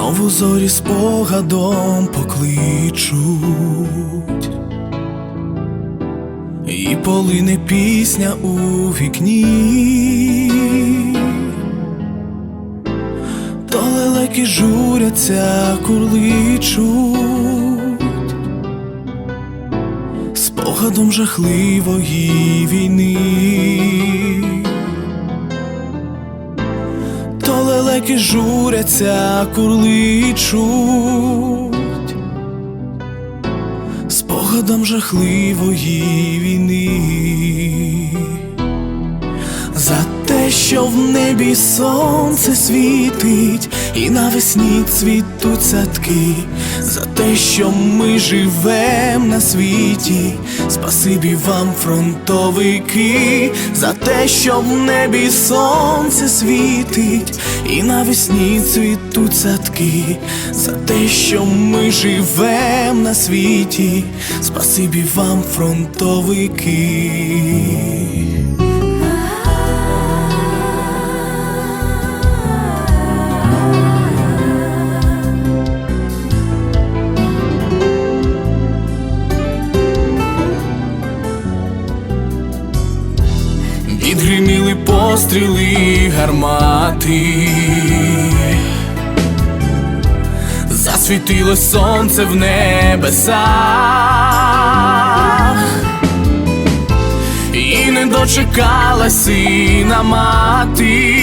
Знову зорі спогадом покличуть, і полине пісня у вікні, то лелеки журяться, курличуть, спогадом жахливої війни. Лелеки журяться, курличуть спогадом жахливої війни. За що в небі сонце світить, і навесні цвітуть садки, за те, що ми живем на світі, спасибі вам, фронтовики, за те, що в небі сонце світить, і навесні цвітуть садки, за те, що ми живем на світі, спасибі вам, фронтовики. Постріли гармати, засвітило сонце в небесах, і не дочекала сина мати,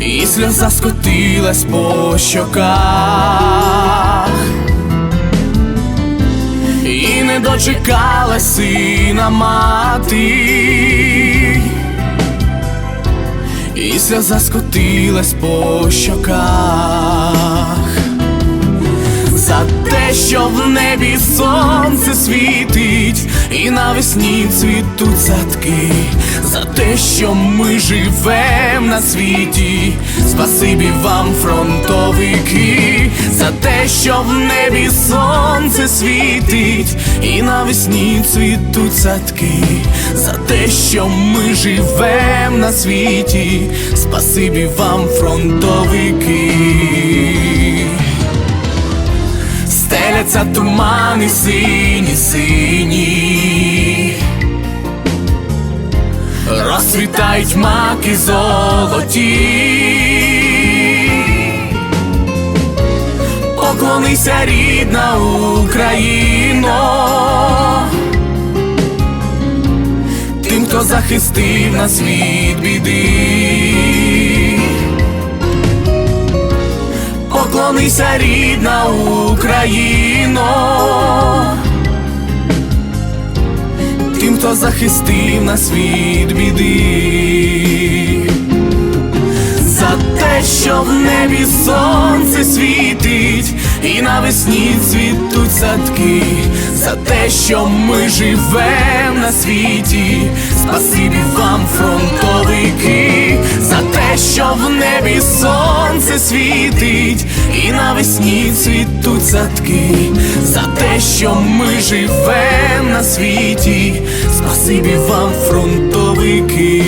і сльоза скотилась по щоках. Дочекала сина мати, і сльоза скотилась по щоках. Що в небі сонце світить, і навесні цвітуть садки, за те, що ми живем на світі, спасибі вам, фронтовики, за те, що в небі сонце світить, і навесні цвітуть садки, за те, що ми живем на світі, спасибі вам, фронтовики. Стеляться тумани сині, сині, розцвітають маки золоті, поклонися, рідна Україно, тим, хто захистив нас від біди. Поклонися, рідна Україно, тим, хто захистив нас від біди, за те, що в небі сонце світить, і навесні цвітуть садки, за те, що ми живем на світі, спасибі вам, фронтовики, за те, що в небі сонце світить, і навесні цвітуть садки, за те, що ми живем на світі, спасибі вам, фронтовики.